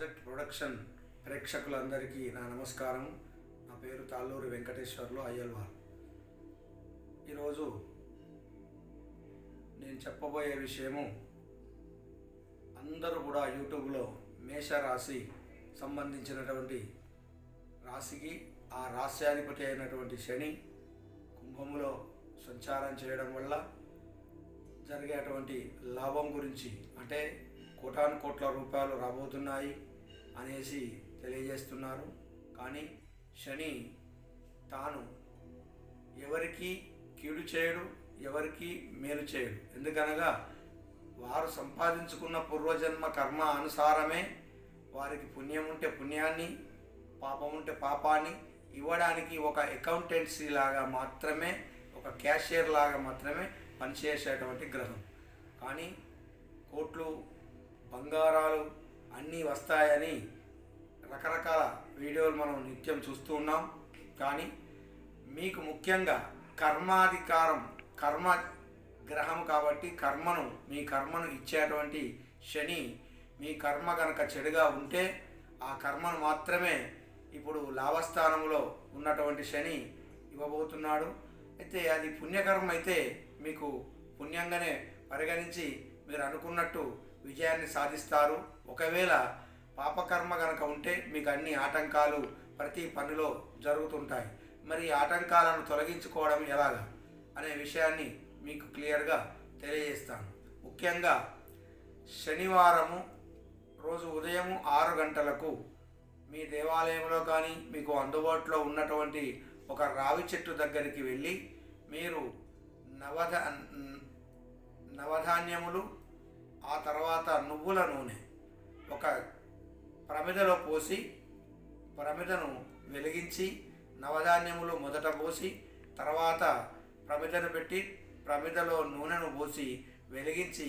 Project production ప్రేక్షకులందరికీ నా నమస్కారం. నా పేరు తాళ్ళూరి వెంకటేశ్వర్లు అయ్యల్వార్ ఈరోజు నేను చెప్పబోయే విషయము అందరూ కూడా యూట్యూబ్లో మేషరాశి సంబంధించినటువంటి రాశికి ఆ రాశ్యాధిపతి అయినటువంటి శని కుంభములో సంచారం చేయడం వల్ల జరిగేటువంటి లాభం గురించి అంటే కోటాను కోట్ల రూపాయలు రాబోతున్నాయి. అనేసి తెలియజేస్తున్నారు. కానీ శని తాను ఎవరికి కీడు చేయడు ఎవరికి మేలు చేయడు. ఎందుకనగా వారు సంపాదించుకున్న పూర్వజన్మ కర్మ అనుసారమే వారికి పుణ్యం ఉంటే పుణ్యాన్ని పాపం ఉంటే పాపాన్ని ఇవ్వడానికి ఒక అకౌంటెన్సీ లాగా మాత్రమే ఒక క్యాషియర్ లాగా మాత్రమే పనిచేసేటువంటి గ్రహం. కానీ కోట్లు బంగారాలు అన్నీ వస్తాయని రకరకాల వీడియోలు మనం నిత్యం చూస్తూ ఉన్నాం. కానీ మీకు ముఖ్యంగా కర్మాధికారం కర్మ గ్రహం కాబట్టి కర్మను మీ కర్మను ఇచ్చేటువంటి శని మీ కర్మ కనుక చెడుగా ఉంటే ఆ కర్మను మాత్రమే ఇప్పుడు లాభస్థానంలో ఉన్నటువంటి శని ఇవ్వబోతున్నాడు. అయితే అది పుణ్యకర్మ అయితే మీకు పుణ్యంగానే పరిగణించి మీరు అనుకున్నట్టు విజయాన్ని సాధిస్తారు. ఒకవేళ పాపకర్మ కనుక ఉంటే మీకు అన్ని ఆటంకాలు ప్రతి పనిలో జరుగుతుంటాయి. మరి ఆటంకాలను తొలగించుకోవడం ఎలాగా? అనే విషయాన్ని మీకు క్లియర్గా తెలియజేస్తాను. ముఖ్యంగా శనివారము రోజు ఉదయం ఆరు గంటలకు మీ దేవాలయంలో కానీ మీకు అందుబాటులో ఉన్నటువంటి ఒక రావి చెట్టు దగ్గరికి వెళ్ళి మీరు నవధ నవధాన్యములు ఆ తర్వాత నువ్వుల నూనె ఒక ప్రమిదలో పోసి ప్రమిదను వెలిగించి నవధాన్యములు మొదట పోసి తర్వాత ప్రమిదను పెట్టి ప్రమిదలో నూనెను పోసి వెలిగించి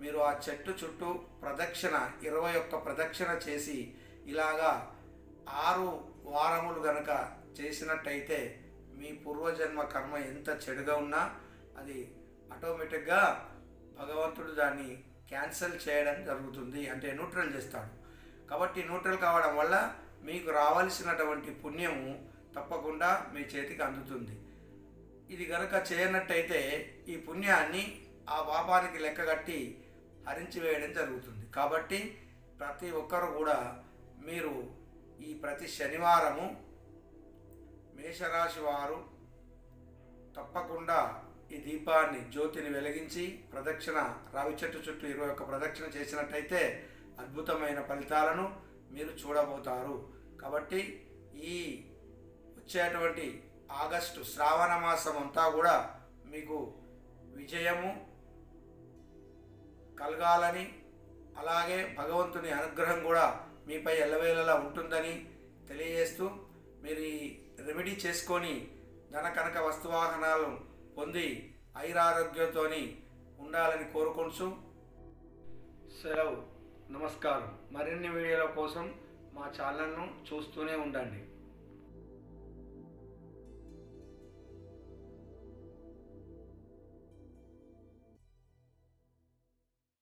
మీరు ఆ చెట్టు చుట్టూ ప్రదక్షిణ ఇరవై ఒక్క ప్రదక్షిణ చేసి ఇలాగా ఆరు వారములు గనక చేసినట్టయితే మీ పూర్వజన్మ కర్మ ఎంత చెడుగా ఉన్నా అది ఆటోమేటిక్గా భగవంతుడు దాన్ని క్యాన్సిల్ చేయడం జరుగుతుంది అంటే న్యూట్రల్ చేస్తాడు. కాబట్టి న్యూట్రల్ కావడం వల్ల మీకు రావాల్సినటువంటి పుణ్యము తప్పకుండా మీ చేతికి అందుతుంది. ఇది కనుక చేయనట్టయితే ఈ పుణ్యాన్ని ఆ పాపానికి లెక్కగట్టి హరించి వేయడం జరుగుతుంది. కాబట్టి ప్రతి ఒక్కరు కూడా మీరు ఈ ప్రతి శనివారము మేషరాశి వారు తప్పకుండా ఈ దీపాన్ని జ్యోతిని వెలిగించి ప్రదక్షిణ రావి చెట్టు చుట్టూ ఇరవై ఒక్క ప్రదక్షిణ చేసినట్టయితే అద్భుతమైన ఫలితాలను మీరు చూడబోతారు. కాబట్టి ఈ వచ్చేటువంటి ఆగస్టు శ్రావణ మాసం అంతా కూడా మీకు విజయము కలగాలని అలాగే భగవంతుని అనుగ్రహం కూడా మీపై ఎల్లవేళలా ఉంటుందని తెలియజేస్తూ మీరు ఈ రెమెడీ చేసుకొని ధన కనక వస్తువాహనాలు పొంది ఐరారోగ్యంతో ఉండాలని కోరుకుంటూ సెలవు నమస్కారం. మరిన్ని వీడియోల కోసం మా ఛానల్ను చూస్తూనే ఉండండి.